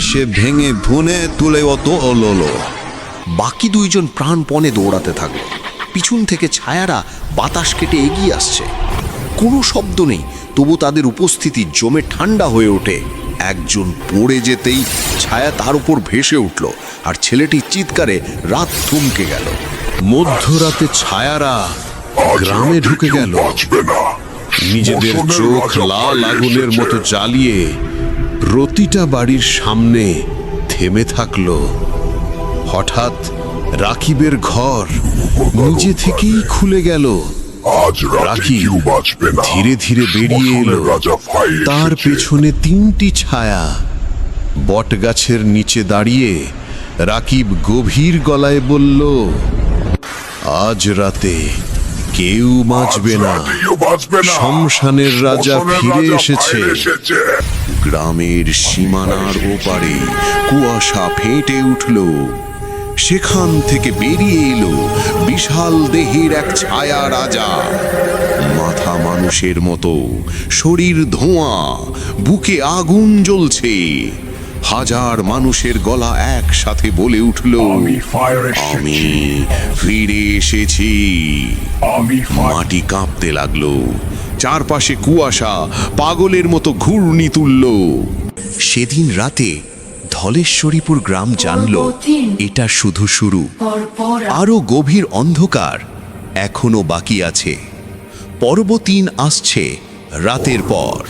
সে ভেঙে ভুনে তুলে অত ওলোলো বাকি দুইজন প্রাণপণে দৌড়াতে থাকল। পিছন থেকে ছায়ারা বাতাস কেটে এগিয়ে আসছে। কোনো শব্দ নেই তবু তাদের উপস্থিতি জমে ঠান্ডা হয়ে ওঠে। একজন পড়ে যেতেই ছায়া তার উপর ভেসে উঠল আর ছেলেটির চিৎকারে রাত থমকে গেল। মধ্যরাতে ছায়ারা গ্রামে ঢুকে গেল। নিজেদের চোখ লাল আগুনের মতো জ্বালিয়ে প্রতিটা বাড়ির সামনে থেমে থাকল। হঠাৎ রাকিবের ঘর নিজে থেকেই খুলে গেল। রাকিব ধীরে ধীরে বেরিয়ে এলো। তার পেছনে তিনটি ছায়া। বটগাছের নিচে দাঁড়িয়ে রাকিব গভীর গলায় বলল আজ রাতে কেউ বাঁচবে না। শমশানের রাজা ফিরে এসেছে। গ্রামের সীমানার ওপারে কুয়াশা ফেটে উঠল। সেখান থেকে বেরিয়ে এলো বিশাল দেহের এক ছায়া রাজা। মাথা মানুষের মতো শরীর ধোঁয়া বুকে আগুন জ্বলছে। হাজার মানুষের গলা একসাথে বলে উঠল আমি ফিরে এসেছি। আমি মাটি কাঁপতে লাগল। চারপাশে কুয়াশা পাগলের মতো ঘূর্ণি তুলল। সেদিন রাতে ধলেশ্বরীপুর গ্রাম জানল এটা শুধু শুরু। আরও গভীর অন্ধকার এখনও বাকি আছে। পর্বতিন আসছে রাতের পর।